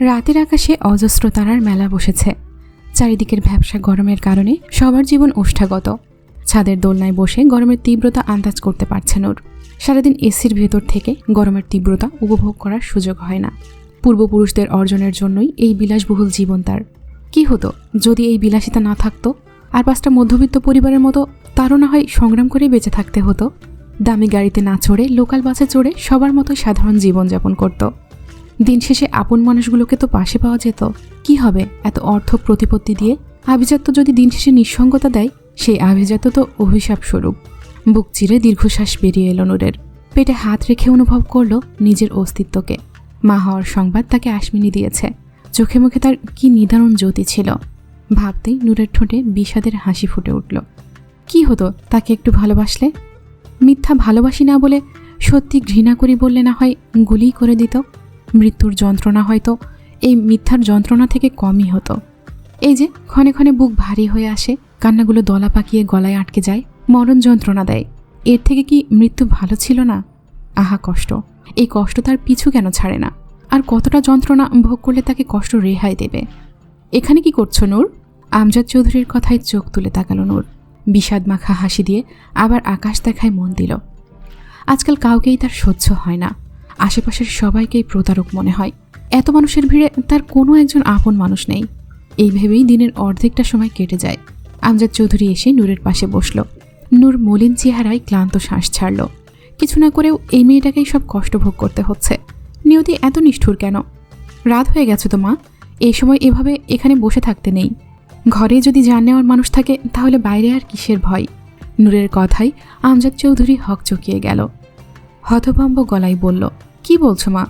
রাতের আকাশে অজস্র তারার মেলা বসেছে। চারিদিকের ভ্যাবসা গরমের কারণে সবার জীবন ওষ্ঠাগত। ছাদের দোলনায় বসে গরমের তীব্রতা আন্দাজ করতে পারছেন ওর সারাদিন এসির ভেতর থেকে গরমের তীব্রতা উপভোগ করার সুযোগ হয় না। পূর্বপুরুষদের অর্জনের জন্যই এই বিলাসবহুল জীবন তার। কি হতো যদি এই বিলাসিতা না থাকতো? আর পাঁচটা মধ্যবিত্ত পরিবারের মতো তারও না হয় সংগ্রাম করে বেঁচে থাকতে হতো। দামি গাড়িতে না চড়ে লোকাল বাসে চড়ে সবার মতো সাধারণ জীবনযাপন করত। দিন শেষে আপন মানুষগুলোকে তো পাশে পাওয়া যেত। কি হবে এত অর্থ প্রতিপত্তি দিয়ে? আভিজাত্য যদি দিন শেষে নিঃসঙ্গতা দেয়, সেই আভিজাত্য তো অভিশাপ স্বরূপ বুক চিরে দীর্ঘশ্বাস বেরিয়ে এলো নূরের পেটে হাত রেখে অনুভব করল নিজের অস্তিত্বকে। মা হওয়ার সংবাদ তাকে আশমিনি দিয়েছে। চোখে মুখে তার কি নিদারুণ জ্যোতি ছিল। ভাবতেই নূরের ঠোঁটে বিষাদের হাসি ফুটে উঠল। কি হতো তাকে একটু ভালোবাসলে? মিথ্যা ভালোবাসি না বলে সত্যি ঘৃণা করি বললে না হয় গুলি করে দিত? মৃত্যুর যন্ত্রণা হয়তো, এই মিথ্যার যন্ত্রণা থেকে কমই হতো। এই যে, ক্ষণে ক্ষণে বুক ভারী হয়ে আসে, কান্নাগুলো দলা পাকিয়ে গলায় আটকে যায়, মরণ যন্ত্রণা দেয়। এর থেকে কি মৃত্যু ভালো ছিল না? আহা, কষ্ট। এই কষ্ট তার পিছু কেন ছাড়ে না? আর কতটা যন্ত্রণা ভোগ করলে তাকে কষ্ট রেহাই দেবে? এখানে কি করছ, নূর? আমজাদ চৌধুরীর কথায় চোখ তুলে তাকালো নূর। বিষাদ মাখা হাসি দিয়ে আবার আকাশ দেখায় মন দিল। আজকাল কাউকেই তার সহ্য হয় না। আশেপাশের সবাইকেই প্রতারক মনে হয়। এত মানুষের ভিড়ে তার কোনো একজন আপন মানুষ নেই। এই ভেবেই দিনের অর্ধেকটা সময় কেটে যায়। আমজাদ চৌধুরী এসে নূরের পাশে বসল। নূর মলিন চেহারায় ক্লান্ত শ্বাস ছাড়ল। কিছু না করেও এই মেয়েটাকেই সব কষ্ট ভোগ করতে হচ্ছে। নিয়তি এত নিষ্ঠুর কেন? রাত হয়ে গেছে তো, মা। এই সময় এভাবে এখানে বসে থাকতে নেই। ঘরে যদি জান নেওয়ার মানুষ থাকে, তাহলে বাইরে আর কিসের ভয়? নূরের কথাই আমজাদ চৌধুরী হক চকিয়ে গেল। হতভম্ব গলায় বলল কি বলছো মা?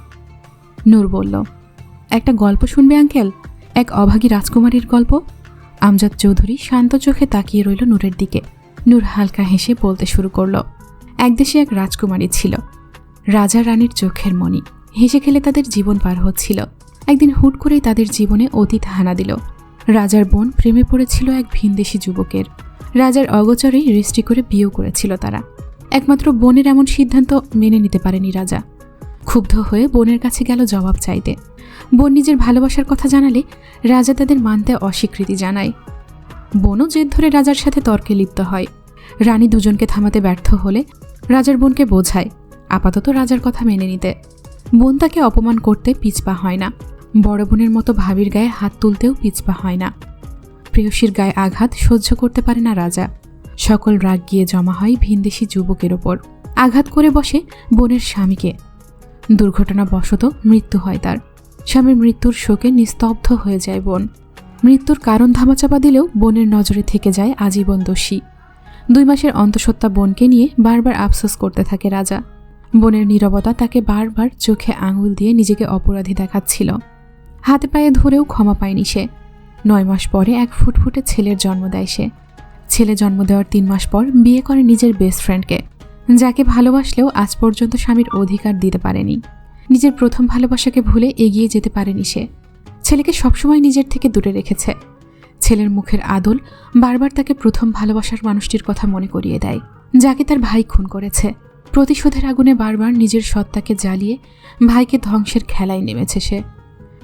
নূর বলল, একটা গল্প শুনবে, আঙ্কেল? এক অভাগী রাজকুমারীর গল্প? আমজাদ চৌধুরী শান্ত চোখে তাকিয়ে রইল নূরের দিকে। নূর হালকা হেসে বলতে শুরু করল, এক দেশে এক রাজকুমারী ছিল। রাজা রানীর চোখের মণি। হেসে খেলে তাদের জীবন পার হচ্ছিল। একদিন হুট করেই তাদের জীবনে অতীত হানা দিল। রাজার বোন প্রেমে পড়েছিল এক ভিনদেশি যুবকের। রাজার অগোচরেই রেজিস্ট্রি করে বিয়েও করেছিল তারা। একমাত্র বোনের এমন সিদ্ধান্ত মেনে নিতে পারেনি রাজা। ক্ষুব্ধ হয়ে বোনের কাছে গেল জবাব চাইতে। বোন নিজের ভালোবাসার কথা জানালে রাজা তাদের মানতে অস্বীকৃতি জানায়। বোনও জেদ ধরে রাজার সাথে তর্কে লিপ্ত হয়। রানী দুজনকে থামাতে ব্যর্থ হলে রাজার বোনকে বোঝায়, আপাতত রাজার কথা মেনে নিতে। বোন তাকে অপমান করতে পিছপা হয় না। বড় বোনের মতো ভাবির গায়ে হাত তুলতেও পিছপা হয় না। প্রেয়সীর গায়ে আঘাত সহ্য করতে পারে না রাজা। সকল রাগ গিয়ে জমা হয় ভিনদেশি যুবকের ওপর। আঘাত করে বসে বোনের স্বামীকে। দুর্ঘটনাবশত মৃত্যু হয় তার। স্বামীর মৃত্যুর শোকে নিস্তব্ধ হয়ে যায় বোন। মৃত্যুর কারণ ধামাচাপা দিলেও বোনের নজরে থেকে যায় আজীবন দোষী। দুই মাসের অন্তঃসত্ত্বা বোনকে নিয়ে বারবার আফসোস করতে থাকে রাজা। বোনের নীরবতা তাকে বারবার চোখে আঙুল দিয়ে নিজেকে অপরাধী দেখাচ্ছিল। হাতে পায়ে ধরেও ক্ষমা পায়নি সে। নয় মাস পরে এক ফুটফুটে ছেলের জন্ম দেয় সে। ছেলে জন্ম দেওয়ার তিন মাস পর বিয়ে করে নিজের বেস্ট ফ্রেন্ডকে যাকে ভালোবাসলেও আজ পর্যন্ত স্বামীর অধিকার দিতে পারেনি। নিজের প্রথম ভালোবাসাকে ভুলে এগিয়ে যেতে পারেনি সে। ছেলেকে সবসময় নিজের থেকে দূরে রেখেছে। ছেলের মুখের আদল বারবার তাকে প্রথম ভালোবাসার মানুষটির কথা মনে করিয়ে দেয়, যাকে তার ভাই খুন করেছে। প্রতিশোধের আগুনে বারবার নিজের সত্তাকে জ্বালিয়ে ভাইকে ধ্বংসের খেলায় নেমেছে সে।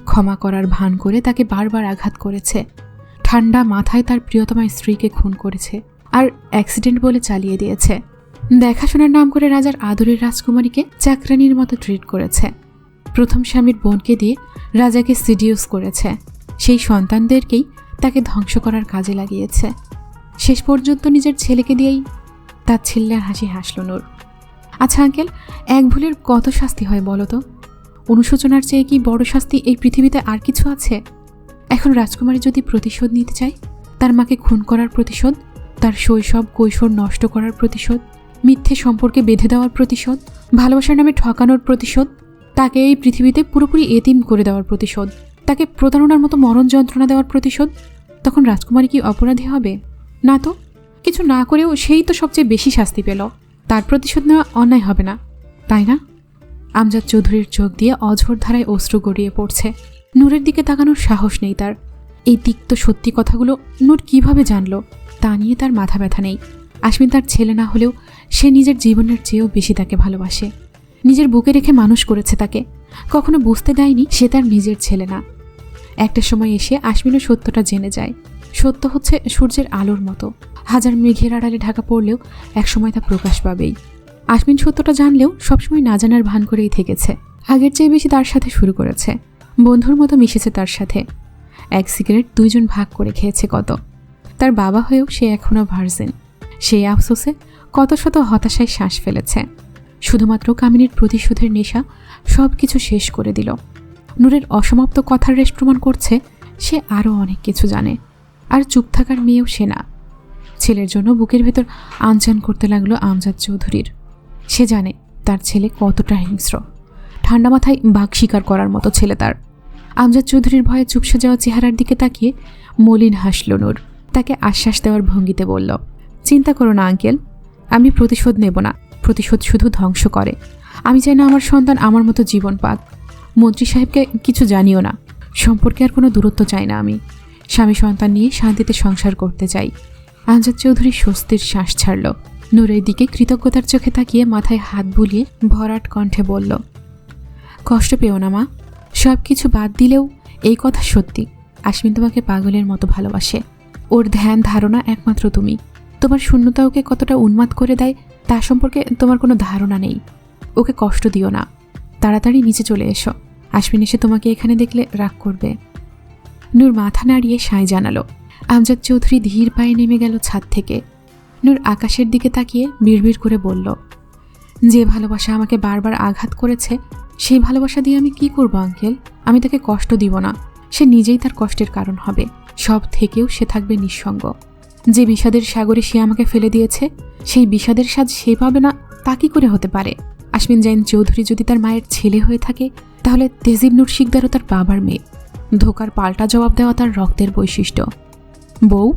ক্ষমা করার ভান করে তাকে বারবার আঘাত করেছে। ঠান্ডা মাথায় তার প্রিয়তমা স্ত্রীকে খুন করেছে আর অ্যাক্সিডেন্ট বলে চালিয়ে দিয়েছে। দেখাশোনার নাম করে রাজার আদরের রাজকুমারীকে চাকরানির মতো ট্রিট করেছে। প্রথম স্বামীর বোনকে দিয়ে রাজাকে সিডিউস করেছে। সেই সন্তানদেরকেই তাকে ধ্বংস করার কাজে লাগিয়েছে। শেষ পর্যন্ত নিজের ছেলেকে দিয়েই তার ছিল্লার হাসি হাসল নূর। আচ্ছা আঙ্কেল, এক ভুলের কত শাস্তি হয় বলো তো? অনুশোচনার চেয়ে কি বড় শাস্তি এই পৃথিবীতে আর কিছু আছে? এখন রাজকুমারী যদি প্রতিশোধ নিতে চায়, তার মাকে খুন করার প্রতিশোধ, তার শৈশব কৈশোর নষ্ট করার প্রতিশোধ মিথ্যে সম্পর্কে বেঁধে দেওয়ার প্রতিশোধ, ভালোবাসার নামে ঠকানোর প্রতিশোধ, তাকে এই পৃথিবীতে পুরোপুরি এতিম করে দেওয়ার প্রতিশোধ, তাকে প্রতারণার মতো মরণ যন্ত্রণা দেওয়ার প্রতিশোধ, তখন রাজকুমারী কি অপরাধী হবে? না তো, কিছু না করেও সেই তো সবচেয়ে বেশি শাস্তি পেল, তার প্রতিশোধ নেওয়া অন্যায় হবে না, তাই না? আমজাদ চৌধুরীর চোখ দিয়ে অঝোর ধারায় অশ্রু গড়িয়ে পড়ছে, নূরের দিকে তাকানোর সাহস নেই তার, এই তিক্ত সত্যি কথাগুলো নূর কীভাবে জানলো, তা নিয়ে তার মাথা ব্যথা নেই। আশমিন তার ছেলে না হলেও সে নিজের জীবনের চেয়েও বেশি তাকে ভালোবাসে। নিজের বুকে রেখে মানুষ করেছে তাকে। কখনো বুঝতে দেয়নি সে তার নিজের ছেলে না। একটা সময় এসে আশমিনও সত্যটা জেনে যায়। সত্য হচ্ছে সূর্যের আলোর মতো। হাজার মেঘের আড়ালে ঢাকা পড়লেও একসময় তা প্রকাশ পাবেই। আশমিন সত্যটা জানলেও সবসময় না জানার ভান করেই থেকেছে। আগের চেয়ে বেশি তার সাথে শুরু করেছে। বন্ধুর মতো মিশেছে তার সাথে। এক সিগারেট দুইজন ভাগ করে খেয়েছে কত? তার বাবা হয়েও সে এখনও ভার্জিন। সেই আফসোসে কত শত হতাশায় শ্বাস ফেলেছে। শুধুমাত্র কামিনীর প্রতিশোধের নেশা সব কিছু শেষ করে দিল। নূরের অসমাপ্ত কথার রেশ প্রমাণ করছে সে আরও অনেক কিছু জানে। আর চুপ থাকার মেয়েও সে না। ছেলের জন্য বুকের ভেতর আনচান করতে লাগল আমজাদ চৌধুরীর। সে জানে তার ছেলে কতটা হিংস্র। ঠান্ডা মাথায় বাঘ শিকার করার মতো ছেলে তার। আমজাদ চৌধুরীর ভয়ে চুপসে যাওয়া চেহারার দিকে তাকিয়ে মলিন হাসল নূর। তাকে আশ্বাস দেওয়ার ভঙ্গিতে বলল চিন্তা করো না, আঙ্কেল। আমি প্রতিশোধ নেব না। প্রতিশোধ শুধু ধ্বংস করে। আমি চাই না আমার সন্তান আমার মতো জীবন পাক। মন্ত্রী সাহেবকে কিছু জানিও না। সম্পর্কে আর কোনো দূরত্ব চাই না আমি। স্বামী সন্তান নিয়ে শান্তিতে সংসার করতে চাই। আমজাদ চৌধুরী স্বস্তির শ্বাস ছাড়ল। নূরের দিকে কৃতজ্ঞতার চোখে তাকিয়ে মাথায় হাত বুলিয়ে ভরাট কণ্ঠে বলল, কষ্ট পেও না মা। সব কিছু বাদ দিলেও এই কথা সত্যি। আশ্বিন তোমাকে পাগলের মতো ভালোবাসে। ওর ধ্যান ধারণা একমাত্র তুমি। তোমার শূন্যতা ওকে কতটা উন্মাদ করে দেয়, তা সম্পর্কে তোমার কোনো ধারণা নেই। ওকে কষ্ট দিও না। তাড়াতাড়ি নিচে চলে এসো। আশ্বিন এসে তোমাকে এখানে দেখলে রাগ করবে। নূর মাথা নাড়িয়ে সায় জানালো। আমজাদ চৌধুরী ধীর পায়ে নেমে গেল ছাদ থেকে। নূর আকাশের দিকে তাকিয়ে বিড়বিড় করে বলল, যে ভালোবাসা আমাকে বারবার আঘাত করেছে, সেই ভালোবাসা দিয়ে আমি কি করব, আঙ্কেল? আমি তাকে কষ্ট দিব না। সে নিজেই তার কষ্টের কারণ হবে। সব থেকেও সে থাকবে নিঃসঙ্গ। যে বিষাদের সাগরে সে আমাকে ফেলে দিয়েছে, সেই বিষাদের স্বাদ সে পাবে না, তা কি করে হতে পারে? আশমিন জাইন চৌধুরী যদি তার মায়ের ছেলে হয়ে থাকে, তাহলে তেজিব নুর শিকদারও তার বাবার মেয়ে। ধোকার পাল্টা জবাব দেওয়া তার রক্তের বৈশিষ্ট্য। বউ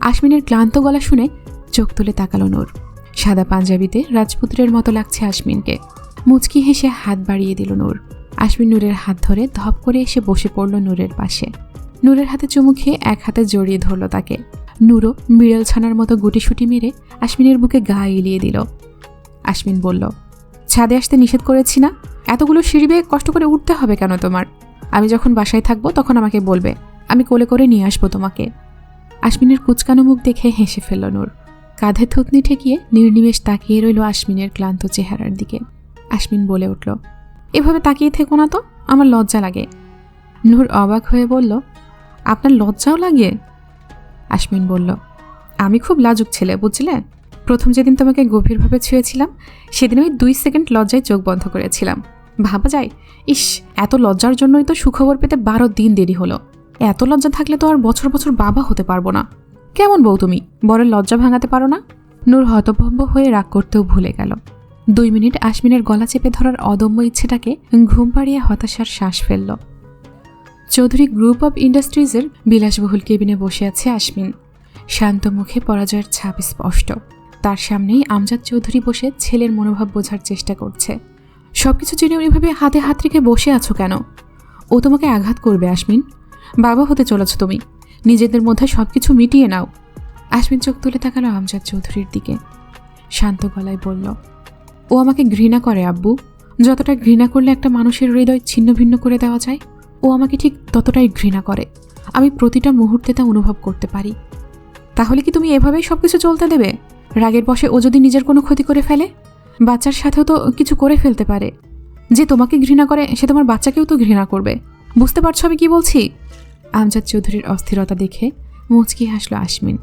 আশমিনের ক্লান্ত গলা শুনে চোখ তুলে তাকালো নূর। সাদা পাঞ্জাবিতে রাজপুত্রের মতো লাগছে আশমিনকে মুচকি হেসে হাত বাড়িয়ে দিল নূর। আশমিন নূরের হাত ধরে ধপ করে এসে বসে পড়ল নূরের পাশে। নূরের হাতে চুমু খেয়ে এক হাতে জড়িয়ে ধরল তাকে। নূরও বিড়াল ছানার মতো গুটিসুটি মেরে আশমিনের বুকে গা এলিয়ে দিল। আশমিন বলল, ছাদে আসতে নিষেধ করেছি না? এতগুলো সিঁড়ি বেয়ে কষ্ট করে উঠতে হবে কেন তোমার? আমি যখন বাসায় থাকব তখন আমাকে বলবে, আমি কোলে করে নিয়ে আসব তোমাকে। আশমিনের কুচকানো মুখ দেখে হেসে ফেলল নূর। কাঁধে থুতনি ঠেকিয়ে নির্নিমেষ তাকিয়ে রইল আশমিনের ক্লান্ত চেহারার দিকে। আশমিন বলে উঠল, এভাবে তাকিয়ে থেকো না তো, আমার লজ্জা লাগে। নূর অবাক হয়ে বলল, আপনার লজ্জাও লাগে? আশমিন বলল, আমি খুব লাজুক ছেলে, বুঝলে? প্রথম যেদিন তোমাকে গভীরভাবে ছুঁয়েছিলাম, সেদিন আমি দুই সেকেন্ড লজ্জায় চোখ বন্ধ করেছিলাম। ভাবা যায়? ইস, এত লজ্জার জন্যই তো সুখবর পেতে বারো দিন দেরি হলো। এত লজ্জা থাকলে তো আর বছর বছর বাবা হতে পারব না। কেমন বউ তুমি? বরের লজ্জা ভাঙাতে পারো না? নূর হতভম্ব হয়ে রাগ করতেও ভুলে গেল। দুই মিনিট আশমিনের গলা চেপে ধরার অদম্য ইচ্ছেটাকে ঘুম পাড়িয়ে হতাশার শ্বাস ফেলল। চৌধুরী গ্রুপ অব ইন্ডাস্ট্রিজের বিলাসবহুল কেবিনে বসে আছে আশমিন। শান্ত মুখে পরাজয়ের ছাপ স্পষ্ট। তার সামনেই আমজাদ চৌধুরী বসে ছেলের মনোভাব বোঝার চেষ্টা করছে। সবকিছু জেনে ওইভাবে হাতে হাত রেখে বসে আছো কেন? ও তোমাকে আঘাত করবে, আশমিন। বাবা হতে চলেছ তুমি। নিজেদের মধ্যে সবকিছু মিটিয়ে নাও। আশমিন চোখ তুলে তাকালো আমজাদ চৌধুরীর দিকে। শান্ত গলায় বলল, ও আমাকে ঘৃণা করে, আব্বু। যতটা ঘৃণা করলে একটা মানুষের হৃদয় ছিন্ন ভিন্ন করে দেওয়া যায় ও আমাকে ঠিক ততটাই ঘৃণা করে। আমি প্রতিটা মুহূর্তে তা অনুভব করতে পারি। তাহলে কি তুমি এভাবেই সব কিছু চলতে দেবে? রাগের বসে ও যদি নিজের কোনো ক্ষতি করে ফেলে? বাচ্চার সাথেও তো কিছু করে ফেলতে পারে। যে তোমাকে ঘৃণা করে, সে তোমার বাচ্চাকেও তো ঘৃণা করবে। বুঝতে পারছ আমি কি বলছি? আমজাদ চৌধুরীর অস্থিরতা দেখে মুচকি হাসলো আশমিন।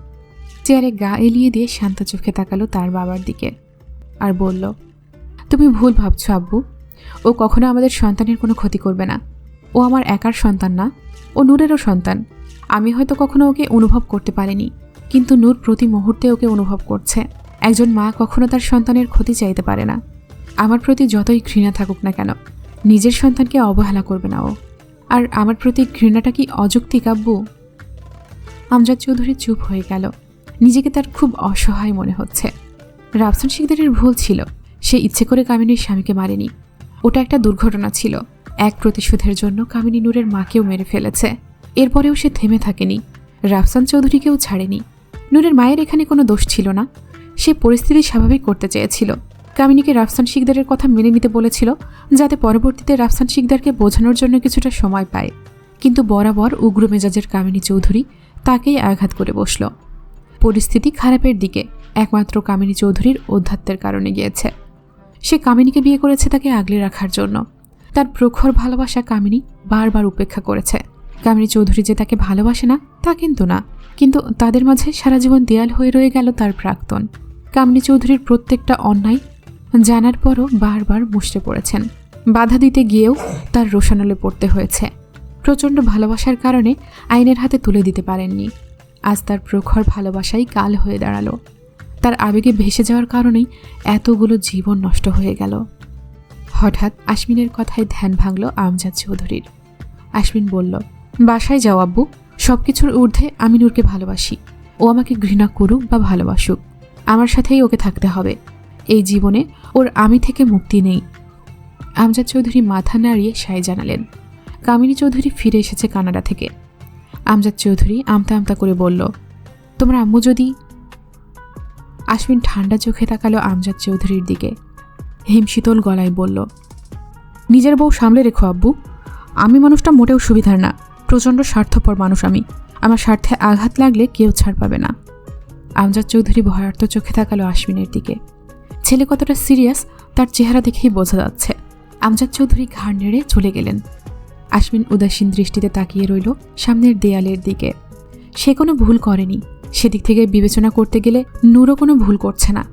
চেয়ারে গা এলিয়ে দিয়ে শান্ত চোখে তাকালো তার বাবার দিকে আর বলল, তুমি ভুল ভাবছ আব্বু। ও কখনো আমাদের সন্তানের কোনো ক্ষতি করবে না। ও আমার একার সন্তান না, ও নূরেরও সন্তান। আমি হয়তো কখনো ওকে অনুভব করতে পারিনি, কিন্তু নূর প্রতি মুহূর্তে ওকে অনুভব করছে। একজন মা কখনো তার সন্তানের ক্ষতি চাইতে পারে না। আমার প্রতি যতই ঘৃণা থাকুক না কেন, নিজের সন্তানকে অবহেলা করবে না ও। আর আমার প্রতি ঘৃণাটা কি অযৌক্তিক, আব্বু? আমজাদ চৌধুরী চুপ হয়ে গেল। নিজেকে তার খুব অসহায় মনে হচ্ছে। রাফসান শিকদারের ভুল ছিল। সে ইচ্ছে করে কামিনীর স্বামীকে মারেনি। ওটা একটা দুর্ঘটনা ছিল। এক প্রতিশোধের জন্য কামিনী নূরের মাকেও মেরে ফেলেছে। এরপরেও সে থেমে থাকেনি। রাফসান চৌধুরীকেও ছাড়েনি। নূরের মায়ের এখানে কোনো দোষ ছিল না। সে পরিস্থিতি স্বাভাবিক করতে চেয়েছিল। কামিনীকে রাফসান শিকদারের কথা মেনে নিতে বলেছিল, যাতে পরবর্তীতে রাফসান শিকদারকে বোঝানোর জন্য কিছুটা সময় পায়। কিন্তু বরাবর উগ্র মেজাজের কামিনী চৌধুরী তাকেই আঘাত করে বসল। পরিস্থিতি খারাপের দিকে একমাত্র কামিনী চৌধুরীর অধ্যাত্মের কারণে গিয়েছে। সে কামিনীকে বিয়ে করেছে তাকে আগলে রাখার জন্য। তার প্রখর ভালোবাসা কামিনী বারবার উপেক্ষা করেছে। কামিনী চৌধুরী যে তাকে ভালোবাসে না, তা কিন্তু না। কিন্তু তাদের মাঝে সারা জীবন দেয়াল হয়ে রয়ে গেল তার প্রাক্তন। কামিনী চৌধুরীর প্রত্যেকটা অন্যায় জানার পরও বারবার মুষড়ে পড়েছেন। বাধা দিতে গিয়েও তার রোশানলে পড়তে হয়েছে। প্রচণ্ড ভালোবাসার কারণে আইনের হাতে তুলে দিতে পারেননি। আজ তার প্রখর ভালোবাসাই কাল হয়ে দাঁড়াল। তার আবেগে ভেসে যাওয়ার কারণেই এতগুলো জীবন নষ্ট হয়ে গেল। হঠাৎ আশমিনের কথায় ধ্যান ভাঙল আমজাদ চৌধুরীর। আশমিন বলল, বাসায় যাও আব্বু। সব কিছুর ঊর্ধ্বে আমি নূরকে ভালোবাসি। ও আমাকে ঘৃণা করুক বা ভালোবাসুক। আমার সাথেই ওকে থাকতে হবে। এই জীবনে ওর আমি থেকে মুক্তি নেই। আমজাদ চৌধুরী মাথা নাড়িয়ে সায় জানালেন। কামিনী চৌধুরী ফিরে এসেছে কানাডা থেকে। আমজাদ চৌধুরী আমতা আমতা করে বলল, তোমার আম্মু যদি? আশ্বিন ঠান্ডা চোখে তাকালো আমজাদ চৌধুরীর দিকে। হিমশীতল গলায় বলল, নিজের বউ সামলে রেখো, আব্বু। আমি মানুষটা মোটেও সুবিধার না। প্রচণ্ড স্বার্থপর মানুষ আমি। আমার স্বার্থে আঘাত লাগলে কেউ ছাড় পাবে না। আমজাদ চৌধুরী ভয়ার্থ চোখে তাকালো আশ্বিনের দিকে। ছেলে কতটা সিরিয়াস, তার চেহারা দেখেই বোঝা যাচ্ছে। আমজাদ চৌধুরী ঘাড় নেড়ে চলে গেলেন। আশ্বিন উদাসীন দৃষ্টিতে তাকিয়ে রইল সামনের দেয়ালের দিকে। সে কোনো ভুল করেনি। সেদিক থেকে বিবেচনা করতে গেলে নূরও কোনো ভুল করছে না।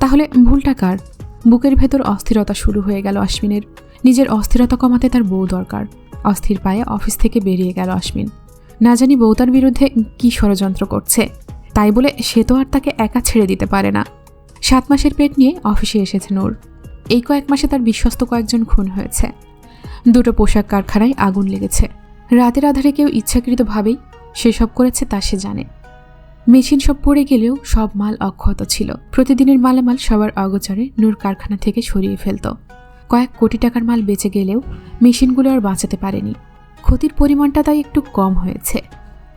তাহলে ভুলটা কার? বুকের ভেতর অস্থিরতা শুরু হয়ে গেল আশ্বিনের। নিজের অস্থিরতা কমাতে তার বউ দরকার। অস্থির পায়ে অফিস থেকে বেরিয়ে গেল আশ্বিন। না জানি বউ তার বিরুদ্ধে কী ষড়যন্ত্র করছে। তাই বলে সে তো আর তাকে একা ছেড়ে দিতে পারে না। সাত মাসের পেট নিয়ে অফিসে এসেছে নূর। এই কয়েক মাসে তার বিশ্বস্ত কয়েকজন খুন হয়েছে। দুটো পোশাক কারখানায় আগুন লেগেছে। রাতের আধারে কেউ ইচ্ছাকৃতভাবেই সেসব করেছে তা সে জানে। মেশিন সব পড়ে গেলেও সব মাল অক্ষত ছিল। প্রতিদিনের মালামাল সবার অগোচরে নূর কারখানা থেকে সরিয়ে ফেলত। কয়েক কোটি টাকার মাল বেঁচে গেলেও মেশিনগুলো আর বাঁচাতে পারেনি। ক্ষতির পরিমাণটা তাই একটু কম হয়েছে।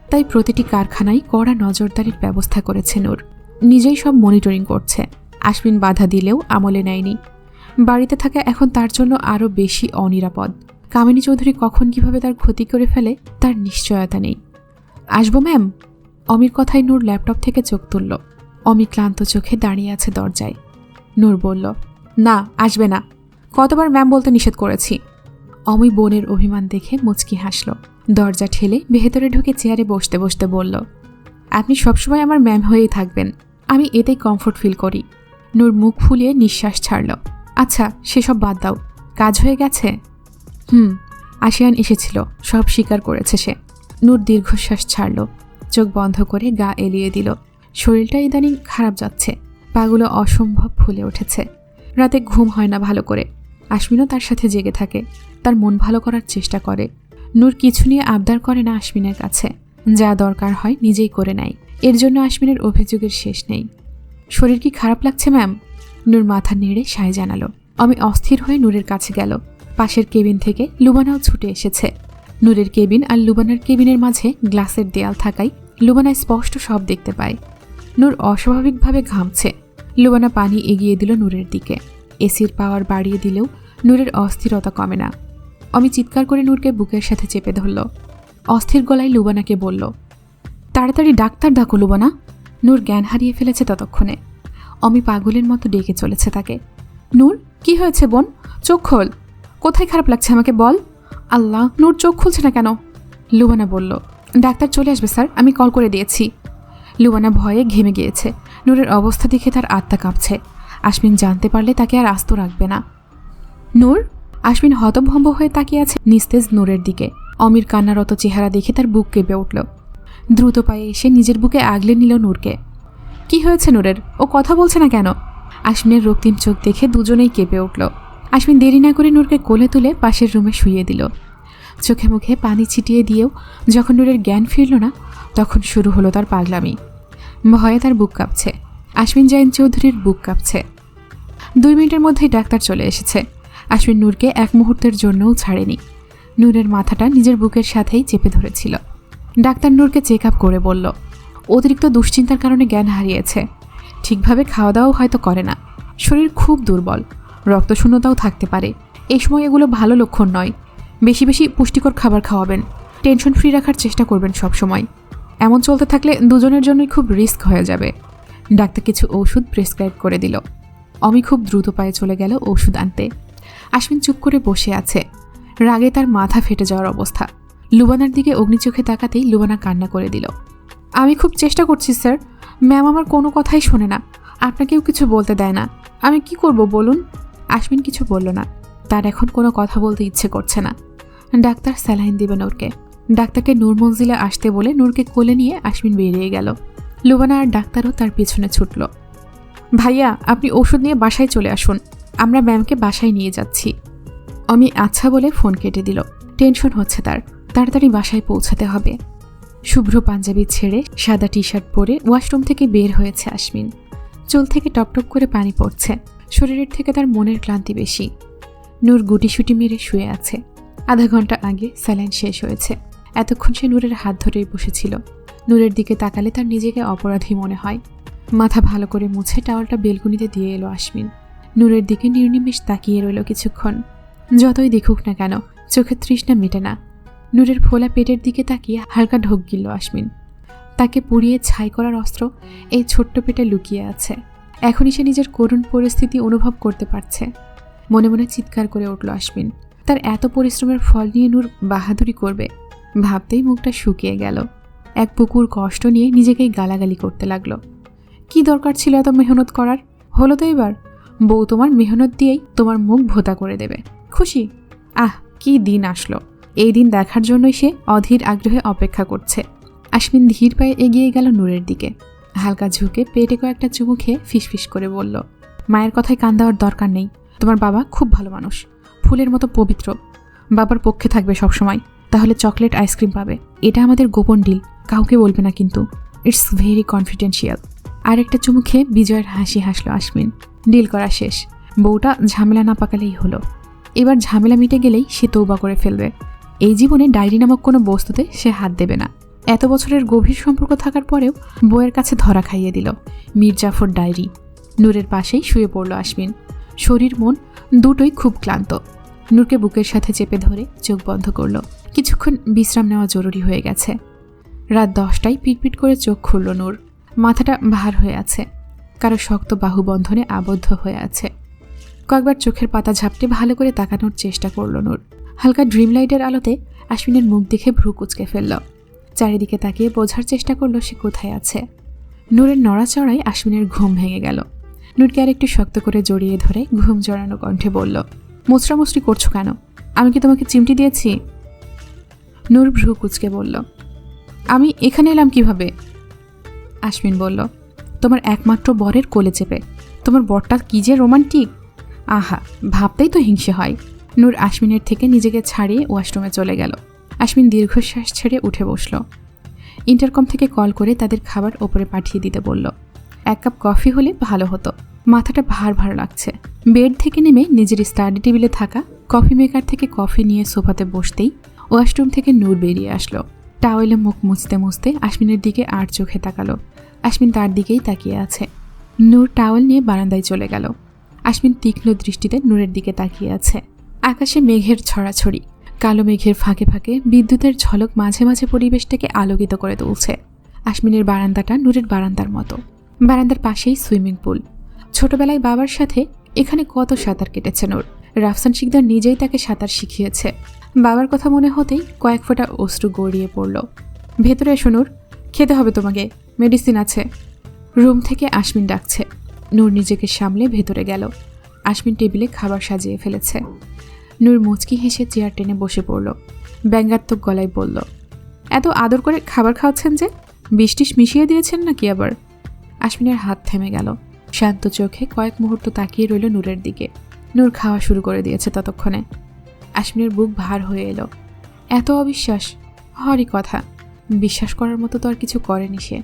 তাই প্রতিটি কারখানায় কড়া নজরদারির ব্যবস্থা করেছে নূর। নিজেই সব মনিটরিং করছে। আশ্বিন বাধা দিলেও আমলে নেয়নি। বাড়িতে থাকা এখন তার জন্য আরও বেশি অনিরাপদ। কামিনী চৌধুরী কখন কীভাবে তার ক্ষতি করে ফেলে, তার নিশ্চয়তা নেই। আসব ম্যাম অমির কথায় নূর ল্যাপটপ থেকে চোখ তুলল। অমি ক্লান্ত চোখে দাঁড়িয়ে আছে দরজায়। নূর বলল, না, আসবে না। কতবার ম্যাম বলতে নিষেধ করেছি। অমি বোনের অভিমান দেখে মুচকি হাসল। দরজা ঠেলে ভেতরে ঢুকে চেয়ারে বসতে বসতে বলল, আপনি সবসময় আমার ম্যাম হয়েই থাকবেন। আমি এতেই কমফোর্ট ফিল করি। নূর মুখ ফুলিয়ে নিঃশ্বাস ছাড়ল আচ্ছা সেসব বাদ দাও। কাজ হয়ে গেছে? হুম, আসিয়ান এসেছিল। সব স্বীকার করেছে সে। নূর দীর্ঘশ্বাস ছাড়ল। চোখ বন্ধ করে গা এলিয়ে দিল। শরীরটা ইদানিং খারাপ যাচ্ছে। পাগুলো অসম্ভব ফুলে উঠেছে। রাতে ঘুম হয় না ভালো করে। আশমিনও তার সাথে জেগে থাকে। তার মন ভালো করার চেষ্টা করে। নূর কিছু নিয়ে আবদার করে না আশমিনের কাছে। যা দরকার হয় নিজেই করে নেয়। এর জন্য আশমিনের অভিযোগের শেষ নেই। শরীর কি খারাপ লাগছে, ম্যাম? নূর মাথা নেড়ে সায় জানালো। আমি অস্থির হয়ে নূরের কাছে গেল। পাশের কেবিন থেকে লুবানাও ছুটে এসেছে। নূরের কেবিন আর লুবানার কেবিনের মাঝে গ্লাসের দেয়াল থাকায় লুবানা স্পষ্ট সব দেখতে পায়। নূর অস্বাভাবিকভাবে ঘামছে। লুবানা পানি এগিয়ে দিল নূরের দিকে। এসির পাওয়ার বাড়িয়ে দিলেও নূরের অস্থিরতা কমে না। অমি চিৎকার করে নূরকে বুকের সাথে চেপে ধরল। অস্থির গলায় লুবানাকে বলল, তাড়াতাড়ি ডাক্তার ডাকো লুবানা। নূর জ্ঞান হারিয়ে ফেলেছে ততক্ষণে। অমি পাগলের মতো ডেকে চলেছে তাকে। নূর, কি হয়েছে বোন? চোখ খোল। কোথায় খারাপ লাগছে আমাকে বল। আল্লাহ, নূর চোখ খুলছে না কেন? লুবানা বলল, ডাক্তার চলে আসবে, স্যার, আমি কল করে দিয়েছি। লুবানা ভয়ে ঘেমে গিয়েছে। নূরের অবস্থা দেখে তার আত্মা কাঁপছে। আশমিন জানতে পারলে তাকে আর আস্ত রাখবে না। নূর? আশমিন হতভম্ব হয়ে তাকিয়ে আছে নিস্তেজ নূরের দিকে। অমির কান্নারত চেহারা দেখে তার বুক কেঁপে উঠল। দ্রুত পায়ে এসে নিজের বুকে আগলে নিল নূরকে। কি হয়েছে নূরের? ও কথা বলছে না কেন? আশমিনের রক্তিম চোখ দেখে দুজনেই কেঁপে উঠল। আশমিন দেরি না করে নূরকে কোলে তুলে পাশের রুমে শুইয়ে দিল। চোখে মুখে পানি ছিটিয়ে দিয়েও যখন নূরের জ্ঞান ফিরল না, তখন শুরু হলো তার পাগলামি। ভয়ে তার বুক কাঁপছে। আশমিন জাইন চৌধুরীর বুক কাঁপছে। দুই মিনিটের মধ্যেই ডাক্তার চলে এসেছে। আশমিন নূরকে এক মুহূর্তের জন্যও ছাড়েনি। নূরের মাথাটা নিজের বুকের সাথেই চেপে ধরেছিল। ডাক্তার নূরকে চেক আপ করে বলল, অতিরিক্ত দুশ্চিন্তার কারণে জ্ঞান হারিয়েছে। ঠিকভাবে খাওয়া দাওয়াও হয়তো করে না। শরীর খুব দুর্বল। রক্তশূন্যতাও থাকতে পারে। এই সময় এগুলো ভালো লক্ষণ নয়। বেশি বেশি পুষ্টিকর খাবার খাওয়াবেন। টেনশন ফ্রি রাখার চেষ্টা করবেন সব সময় এমন চলতে থাকলে দুজনের জন্যই খুব রিস্ক হয়ে যাবে। ডাক্তার কিছু ওষুধ প্রেসক্রাইব করে দিল। অমি খুব দ্রুত পায়ে চলে গেল ওষুধ আনতে। আশ্বিন চুপ করে বসে আছে। রাগে তার মাথা ফেটে যাওয়ার অবস্থা। লুবানার দিকে অগ্নিচোখে তাকাতেই লুবানা কান্না করে দিল। আমি খুব চেষ্টা করছি, স্যার। ম্যাম আমার কোনো কথাই শোনে না। আপনাকেও কিছু বলতে দেয় না। আমি কি করব, বলুন? আশ্বিন কিছু বলল না। তার এখন কোনো কথা বলতে ইচ্ছে করছে না। ডাক্তার স্যালাইন দিবে নূরকে। ডাক্তারকে নূর মঞ্জিলে আসতে বলে নূরকে কোলে নিয়ে আশ্বিন বেরিয়ে গেল। লুবানা আর ডাক্তারও তার পিছনে ছুটল। ভাইয়া, আপনি ওষুধ নিয়ে বাসায় চলে আসুন। আমরা ম্যামকে বাসায় নিয়ে যাচ্ছি। অমি আচ্ছা বলে ফোন কেটে দিল। টেনশন হচ্ছে তার। তাড়াতাড়ি বাসায় পৌঁছাতে হবে। শুভ্র পাঞ্জাবি ছেড়ে সাদা টি শার্ট পরে ওয়াশরুম থেকে বের হয়েছে আশ্বিন চুল থেকে টপটপ করে পানি পড়ছে। শরীরের থেকে তার মনের ক্লান্তি বেশি। নূর গুটিসুটি মেরে শুয়ে আছে। আধা ঘণ্টা আগে স্যালাইন শেষ হয়েছে। এতক্ষণ সে নূরের হাত ধরেই বসেছিল। নূরের দিকে তাকালে তার নিজেকে অপরাধী মনে হয়। মাথা ভালো করে মুছে টাওয়ালটা বেলকুনিতে দিয়ে এলো আশ্বিন নূরের দিকে নির্নিমেষ তাকিয়ে রইল কিছুক্ষণ। যতই দেখুক না কেন চোখের তৃষ্ণা মেটে না। নূরের ফোলা পেটের দিকে তাকিয়ে হালকা ঢোক গিল আশ্বিন তাকে পুড়িয়ে ছাই করার অস্ত্র এই ছোট্ট পেটে লুকিয়ে আছে। এখনই সে নিজের করুণ পরিস্থিতি অনুভব করতে পারছে। মনে মনে চিৎকার করে উঠল আশ্বিন। তার এত পরিশ্রমের ফল নিয়ে নূর বাহাদুরি করবে। ভাবতেই মুখটা শুকিয়ে গেল। এক পুকুর কষ্ট নিয়ে নিজেকেই গালাগালি করতে লাগল। কি দরকার ছিল এত মেহনত করার? হলো তো এবার। বউ তোমার মেহনত দিয়েই তোমার মুখ ভোতা করে দেবে। খুশি? আহ, কি দিন আসলো। এই দিন দেখার জন্যই সে অধীর আগ্রহে অপেক্ষা করছে। আশ্বিন ধীর পায়ে এগিয়ে গেল নূরের দিকে। হালকা ঝুঁকে পেটে কয়েকটা চুমু খেয়ে ফিসফিস করে বলল, মায়ের কথায় কান দেওয়ার দরকার নেই। তোমার বাবা খুব ভালো মানুষ। ফুলের মতো পবিত্র। বাবার পক্ষে থাকবে সবসময়। তাহলে চকলেট আইসক্রিম পাবে। এটা আমাদের গোপন ডিল। কাউকে বলবে না কিন্তু। ইটস ভেরি কনফিডেন্সিয়াল আর একটা চুমু খেয়ে বিজয়ের হাসি হাসলো আশ্বিন ডিল করা শেষ। বউটা ঝামেলা না পাকালেই হলো। এবার ঝামেলা মিটে গেলেই সে তৌবা করে ফেলবে। এই জীবনে ডায়েরি নামক কোনো বস্তুতে সে হাত দেবে না। এত বছরের গভীর সম্পর্ক থাকার পরেও বউয়ের কাছে ধরা খাইয়ে দিল। মীর জাফর ডায়েরি। নূরের পাশেই শুয়ে পড়ল আশ্বিন শরীর, মন দুটোই খুব ক্লান্ত। নূরকে বুকের সাথে চেপে ধরে চোখ বন্ধ করল। কিছুক্ষণ বিশ্রাম নেওয়া জরুরি হয়ে গেছে। রাত দশটায় পিটপিট করে চোখ খুলল নূর। মাথাটা ভার হয়ে আছে। কারও শক্ত বাহুবন্ধনে আবদ্ধ হয়ে আছে। কয়েকবার চোখের পাতা ঝাপটে ভালো করে তাকানোর চেষ্টা করল নূর। হালকা ড্রিম লাইটের আলোতে আশ্বিনের মুখ দেখে ভ্রু কুচকে ফেলল। চারিদিকে তাকিয়ে বোঝার চেষ্টা করল সে কোথায় আছে। নূরের নড়াচড়ায় আশ্বিনের ঘুম ভেঙে গেল। নূরকে আর একটু শক্ত করে জড়িয়ে ধরে ঘুম জড়ানো কণ্ঠে বলল, মুচড়ামুচড়ি করছ কেন? আমি কি তোমাকে চিমটি দিয়েছি? নূর ভ্রু কুচকে বলল, আমি এখানে এলাম কীভাবে? আশ্বিন বলল, তোমার একমাত্র বরের কোলে চেপে। তোমার বরটা কি যে রোমান্টিক? আহা, ভাবতেই তো হিংসে হয়। নূর আশ্বিনের থেকে নিজেকে ছাড়িয়ে ওয়াশরুমে চলে গেল। আশ্বিন দীর্ঘশ্বাস ছেড়ে উঠে বসল। ইন্টারকম থেকে কল করে তাদের খাবার ওপরে পাঠিয়ে দিতে বলল, এক কাপ কফি হলে ভালো হতো। মাথাটা ভার ভার লাগছে। বেড থেকে নেমে নিজের স্টাডি টেবিলে থাকা কফি মেকার থেকে কফি নিয়ে সোফাতে বসতেই ওয়াশরুম থেকে নূর বেরিয়ে আসলো। টাওয়েলে মুখ মুছতে মুছতে আশ্বিনের দিকে আর চোখে তাকালো। আশ্বিন তার দিকেই তাকিয়ে আছে। নূর টাওয়েল নিয়ে বারান্দায় চলে গেল। আশ্বিন তীক্ষ্ণ দৃষ্টিতে নূরের দিকে তাকিয়ে আছে। আকাশে মেঘের ছড়াছড়ি। কালো মেঘের ফাঁকে ফাঁকে বিদ্যুতের ঝলক মাঝে মাঝে পরিবেশটাকে আলোকিত করে তুলছে। আশ্বিনের বারান্দাটা নূরের বারান্দার মতো। বারান্দার পাশেই সুইমিং পুল। ছোটবেলায় বাবার সাথে এখানে কত সাঁতার কেটেছে নূর। রাফসান শিকদার নিজেই তাকে সাঁতার শিখিয়েছে। বাবার কথা মনে হতেই কয়েক ফোঁটা অশ্রু গড়িয়ে পড়ল। ভেতরে এসো নূর, খেতে হবে তোমাকে, মেডিসিন আছে। রুম থেকে আশমিন ডাকছে। নূর নিজেকে সামলে ভেতরে গেল। আশমিন টেবিলে খাবার সাজিয়ে ফেলেছে। নূর মুচকি হেসে চেয়ার টেনে বসে পড়ল। ব্যঙ্গাত্মক গলায় বলল, এত আদর করে খাবার খাওয়াচ্ছেন যে? বৃষ্টিস মিশিয়ে দিয়েছেন নাকি আবার? আশমিনের হাত থেমে গেল। শান্ত চোখে কয়েক মুহূর্ত তাকিয়ে রইল নূরের দিকে। নূর খাওয়া শুরু করে দিয়েছে ততক্ষণে। আশমিনের বুক ভার হয়ে এলো। এত অবিশ্বাস হরই কথা। বিশ্বাস করার মতো তো আর কিছু করেনি সে।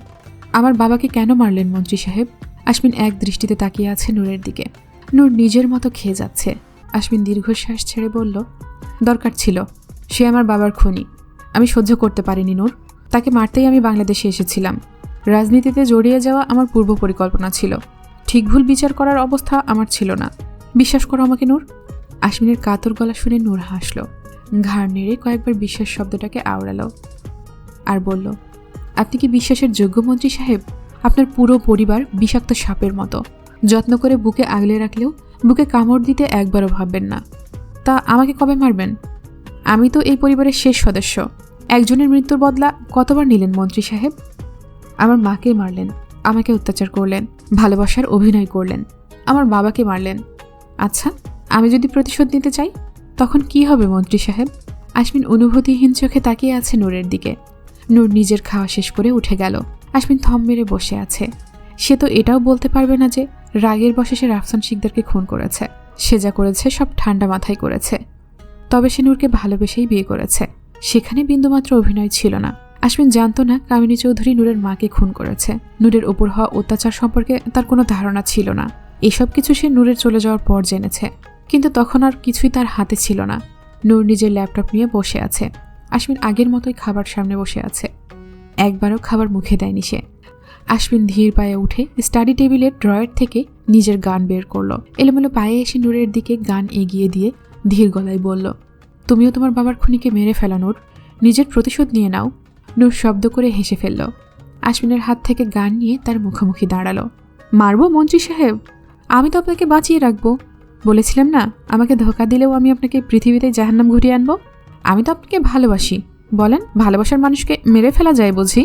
আমার বাবাকে কেন মারলেন মন্ত্রী সাহেব? আশমিন এক দৃষ্টিতে তাকিয়ে আছে নূরের দিকে। নূর নিজের মতো খেয়ে যাচ্ছে। আশমিন দীর্ঘশ্বাস ছেড়ে বলল, দরকার ছিল। সে আমার বাবার খুনি। আমি সহ্য করতে পারিনি, নূর। তাকে মারতেই আমি বাংলাদেশে এসেছিলাম। রাজনীতিতে জড়িয়ে যাওয়া আমার পূর্ব পরিকল্পনা ছিল। ঠিক ভুল বিচার করার অবস্থা আমার ছিল না। বিশ্বাস করো আমাকে, নূর? আশমিনের কাতর গলা শুনে নূর হাসল। ঘাড় নেড়ে কয়েকবার বিশ্বাস শব্দটাকে আওড়ালো আর বলল, আপনি কি বিশ্বাসের যোগ্য মন্ত্রী সাহেব? আপনার পুরো পরিবার বিষাক্ত সাপের মতো। যত্ন করে বুকে আগলে রাখলেও বুকে কামড় দিতে একবারও ভাববেন না। তা আমাকে কবে মারবেন? আমি তো এই পরিবারের শেষ সদস্য। একজনের মৃত্যুর বদলা কতবার নিলেন মন্ত্রী সাহেব? আমার মাকে মারলেন, আমাকে অত্যাচার করলেন, ভালোবাসার অভিনয় করলেন, আমার বাবাকে মারলেন। আচ্ছা আমি যদি প্রতিশোধ নিতে চাই, তখন কি হবে মন্ত্রী সাহেব? আশমিন অনুভূতিহীন চোখে তাকিয়ে আছে নূরের দিকে। নূর নিজের খাওয়া শেষ করে উঠে গেল। আশমিন থম মেরে বসে আছে। সে তো এটাও বলতে পারবে না যে রাগের বসে সে রাফসান শিকদারকে খুন করেছে। সে যা করেছে সব ঠান্ডা মাথায় করেছে। তবে সে নূরকে ভালোবেসেই বিয়ে করেছে। সেখানে বিন্দুমাত্র অভিনয় ছিল না। আশমিন জানতো না কামিনী চৌধুরী নূরের মাকে খুন করেছে। নূরের ওপর হওয়া অত্যাচার সম্পর্কে তার কোনো ধারণা ছিল না। এসব কিছু সে নূরের চলে যাওয়ার পর জেনেছে। কিন্তু তখন আর কিছুই তার হাতে ছিল না। নূর নিজের ল্যাপটপ নিয়ে বসে আছে। আশমিন আগের মতোই খাবার সামনে বসে আছে। একবারও খাবার মুখে দেয়নি সে। আশমিন ধীর পায়ে উঠে স্টাডি টেবিলের ড্রয়ার থেকে নিজের গান বের করল। এলোমেলো পায়ে এসে নূরের দিকে গান এগিয়ে দিয়ে ধীর গলায় বলল, তুমিও তোমার বাবার খুনিকে মেরে ফেলা, নূর। নিজের প্রতিশোধ নিয়ে নাও। নূর শব্দ করে হেসে ফেলল। আশ্বিনের হাত থেকে গান নিয়ে তার মুখোমুখি দাঁড়াল। মারবো মন্ত্রী সাহেব? আমি তো আপনাকে বাঁচিয়ে রাখব। বলেছিলাম না, আমাকে ধোকা দিলেও আমি আপনাকে পৃথিবীতে জাহান্নাম ঘুরিয়ে আনব? আমি তো আপনাকে ভালোবাসি। বলেন, ভালোবাসার মানুষকে মেরে ফেলা যায় বুঝি?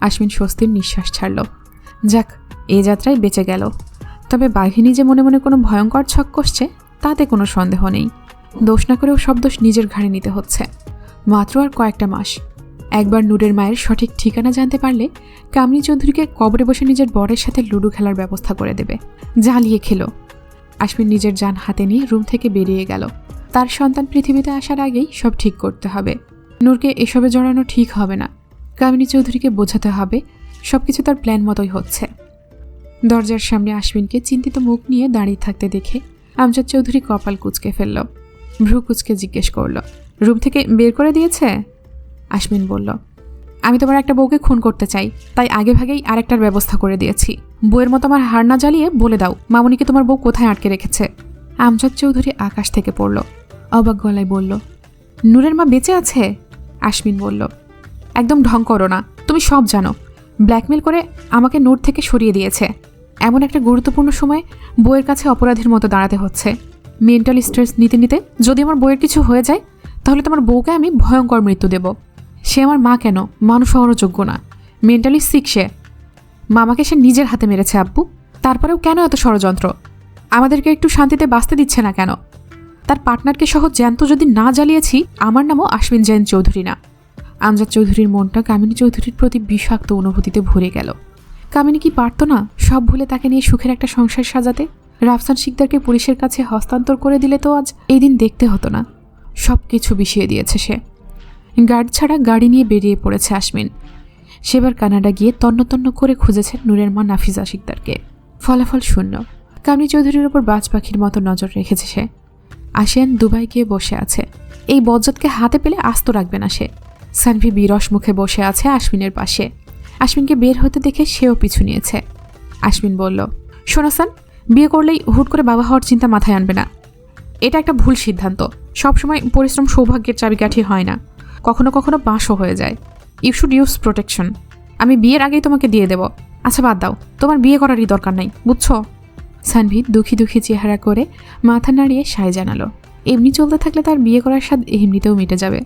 আশমিন স্বস্তির নিঃশ্বাস ছাড়ল। যাক, এ যাত্রায় বেঁচে গেল। তবে বাঘিনী যে মনে মনে কোনো ভয়ঙ্কর ছক কষছে, তাতে কোনো সন্দেহ নেই। দোষ না করেও সব দোষ নিজের ঘাড়ে নিতে হচ্ছে। মাত্র আর কয়েকটা মাস। একবার নূরের মায়ের সঠিক ঠিকানা জানতে পারলে কামনি চৌধুরীকে কবরে বসে নিজের বরের সাথে লুডো খেলার ব্যবস্থা করে দেবে। জ্বালিয়ে খেলো। আশমিন নিজের যান হাতে নিয়ে রুম থেকে বেরিয়ে গেল। তার সন্তান পৃথিবীতে আসার আগেই সব ঠিক করতে হবে। নূরকে এসবে জড়ানো ঠিক হবে না। কামিনী চৌধুরীকে বোঝাতে হবে সব কিছু তার প্ল্যান মতোই হচ্ছে। দরজার সামনে আশ্বিনকে চিন্তিত মুখ নিয়ে দাঁড়িয়ে থাকতে দেখে আমজাদ চৌধুরী কপাল কুচকে ফেলল। ভ্রু কুচকে জিজ্ঞেস করল, রুম থেকে বের করে দিয়েছে? আশ্বিন বলল, আমি তোমার একটা বউকে খুন করতে চাই, তাই আগে ভাগেই আরেকটার ব্যবস্থা করে দিয়েছি। বউয়ের মতো আমার হার না জ্বালিয়ে বলে দাও, মামনিকে তোমার বউ কোথায় আটকে রেখেছে? আমজাদ চৌধুরী আকাশ থেকে পড়ল, অবাক গলায় বলল, নূরের মা বেঁচে আছে? আশমিন বলল একদম ঢং করো না, তুমি সব জানো। ব্ল্যাকমেল করে আমাকে নোট থেকে সরিয়ে দিয়েছে। এমন একটা গুরুত্বপূর্ণ সময় বইয়ের কাছে অপরাধীর মতো দাঁড়াতে হচ্ছে। মেন্টাল স্ট্রেস নিতে নিতে যদি আমার বইয়ের কিছু হয়ে যায়, তাহলে তোমার বউকে আমি ভয়ঙ্কর মৃত্যু দেব। সে আমার মা কেন? মানুষ হওয়ারও যোগ্য না। মেন্টালি সিক সে। মামাকে সে নিজের হাতে মেরেছে, আব্বু। তারপরেও কেন এত ষড়যন্ত্র? আমাদেরকে একটু শান্তিতে বাঁচতে দিচ্ছে না কেন? তার পার্টনারকে সহ জ্যান্ত যদি না জ্বালিয়েছি, আমার নামও আশ্বিন জৈন চৌধুরী না। আমজাদ চৌধুরীর মনটা কামিনী চৌধুরীর প্রতি বিষাক্ত অনুভূতিতে ভরে গেল। কামিনী কি পারতো না সব ভুলে তাকে নিয়ে সুখের একটা সংসার সাজাতে? রাফসান শিকদারকে পুলিশের কাছে হস্তান্তর করে দিলে তো আজ এই দিন দেখতে হতো না। সব কিছু বিষিয়ে দিয়েছে সে। গার্ড ছাড়া গাড়ি নিয়ে বেরিয়ে পড়েছে আসমিন সেবার কানাডা গিয়ে তন্ন করে খুঁজেছেন নূরের মা নাফিজা শিকদারকে। ফলাফল শূন্য। কামনি চৌধুরীর ওপর বাজ পাখির মতো নজর রেখেছে সে। আসিয়ান দুবাই গিয়ে বসে আছে। এই বজ্জতকে হাতে পেলে আস্ত রাখবে না সে। সানভি বিরস মুখে বসে আছে আশমিনের পাশে। আশমিনকে বের হতে দেখে সেও পিছু নিয়েছে। আশমিন বলল, শোনো সান, বিয়ে করলেই হুট করে বাবা হওয়ার চিন্তা মাথায় আনবে না। এটা একটা ভুল সিদ্ধান্ত। সবসময় পরিশ্রম সৌভাগ্যের চাবিকাঠি হয় না। কখনো কখনো বাঁশও হয়ে যায়। ইউ শুড ইউজ প্রোটেকশন আমি বিয়ের আগেই তোমাকে দিয়ে দেব। আচ্ছা বাদ দাও। তোমার বিয়ে করারই দরকার নাই, বুঝছ? সানভি দুঃখী দুঃখী চেহারা করে মাথা নাড়িয়ে সায় জানালো। এমনি চলতে থাকলে তার বিয়ে করার স্বাদ এমনিতেও মিটে যাবে।